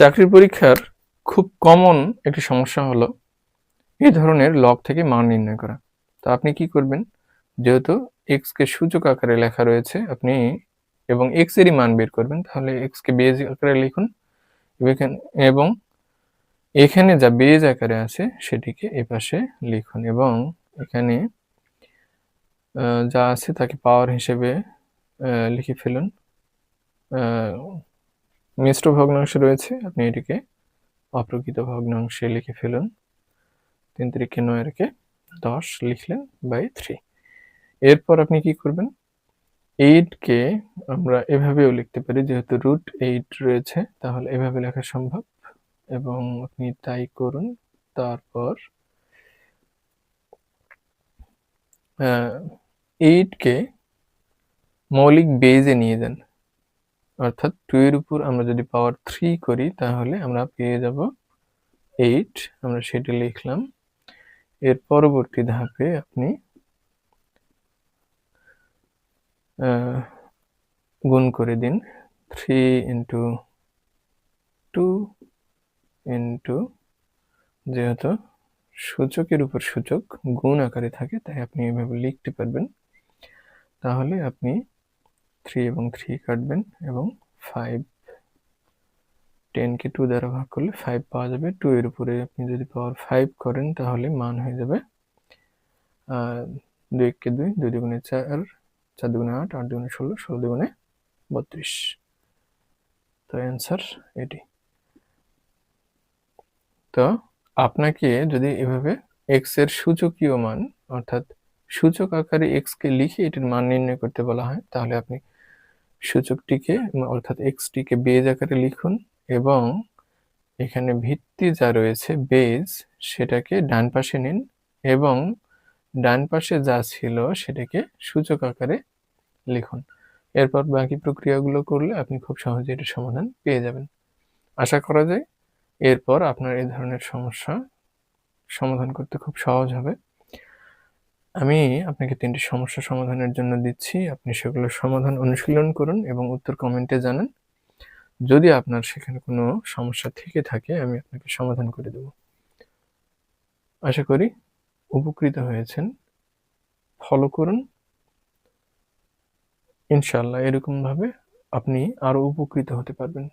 চাকরির পরীক্ষার খুব কমন একটি সমস্যা হলো এই ধরনের লগ থেকে মান নির্ণয় করা। তো আপনি কি করবেন? যেহেতু এক্স কে সূচক আকারে লেখা রয়েছে, আপনি এবং এক্স এরই মান বের করবেন, তাহলে এক্স কে বেজ আকারে লিখুন এবং এখানে যা বেজ আকারে আছে সেটিকে এপাশে লিখুন এবং এখানে যা আছে তাকে পাওয়ার হিসেবে লিখে ফেলুন। মিশ্র ভগ্নাংশ রয়েছে। আপনি এটিকে অপ্রকৃত ভগ্নাংশে লিখে ফেলুন। তিন তিরিকে নয় রেখে দশ লিখলেন বাই থ্রি। এরপর আপনি কি করবেন? এইটকে আমরা এভাবেও লিখতে পারি, যেহেতু রুট এইট রয়েছে, তাহলে এভাবে লেখা সম্ভব। এবং আপনি তাই করুন, তারপর এইটকে মৌলিক বেজে নিয়ে যান। অর্থাৎ টু এর উপর আমরা যদি পাওয়ার থ্রি করি, তাহলে আমরা পেয়ে যাব এইট আমরা সেটি লিখলাম। এর পরবর্তী ধাপে আপনি গুণ করে দিন থ্রি ইন্টু টু ইন্টু যেহেতু সূচকের উপর সূচক গুণ আকারে থাকে, তাই আপনি এভাবে লিখতে পারবেন। তাহলে আপনি থ্রি এবং থ্রি কাটবেন এবং ফাইভ টেনকে টু দ্বারা ভাগ করলে ফাইভ পাওয়া যাবে। টু এর উপরে আপনি যদি পাওয়ার ফাইভ করেন তাহলে মান হয়ে যাবে দুই এককে দুই দুই দুগুণে চার চার দুগুণে আট আট দুগুণে ষোলো ষোলো দুগুণে বত্রিশ। তো অ্যান্সার এটি। তো আপনাকে যদি এভাবে এক্সের সূচকীয় মান, অর্থাৎ সূচক আকারে এক্স কে লিখে এটির মান নির্ণয় করতে বলা হয়, তাহলে আপনি সূচকটিকে, অর্থাৎ এক্সটিকে বেজ আকারে লিখুন এবং এখানে ভিত্তি যা রয়েছে, বেজ, সেটাকে ডান পাশে নিন এবং ডান পাশে যা ছিল সেটাকে সূচক আকারে লিখুন। এরপর বাকি প্রক্রিয়াগুলো করলে আপনি খুব সহজে এটির সমাধান পেয়ে যাবেন। আশা করা যায়, এরপর আপনার এই ধরনের সমস্যা সমাধান করতে খুব সহজ হবে। আমি আপনাকে তিনটি সমস্যা সমাধানের জন্য দিচ্ছি। আপনি সেগুলোর সমাধান অনুশীলন করুন এবং উত্তর কমেন্টে জানান। যদি আপনার সেখানে কোনো সমস্যা থেকে থাকে, আমি আপনাকে সমাধান করে দেব। আশা করি উপকৃত হয়েছেন। ফলো করুন। ইনশাল্লাহ এরকমভাবে আপনি আরও উপকৃত হতে পারবেন।